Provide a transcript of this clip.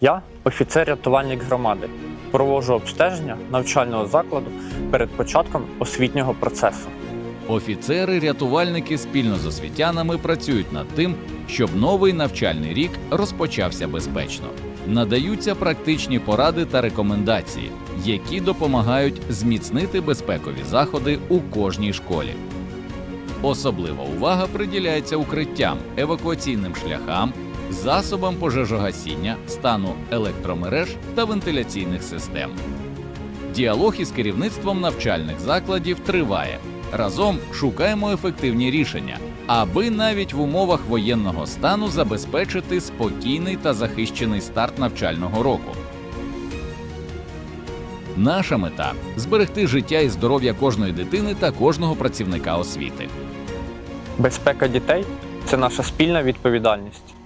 Я офіцер-рятувальник громади. Проводжу обстеження навчального закладу перед початком освітнього процесу. Офіцери, рятувальники спільно з освітянами працюють над тим, щоб новий навчальний рік розпочався безпечно. Надаються практичні поради та рекомендації, які допомагають зміцнити безпекові заходи у кожній школі. Особлива увага приділяється укриттям, евакуаційним шляхам, засобам пожежогасіння, стану електромереж та вентиляційних систем. Діалог із керівництвом навчальних закладів триває. Разом шукаємо ефективні рішення, аби навіть в умовах воєнного стану забезпечити спокійний та захищений старт навчального року. Наша мета зберегти життя і здоров'я кожної дитини та кожного працівника освіти. Безпека дітей це наша спільна відповідальність.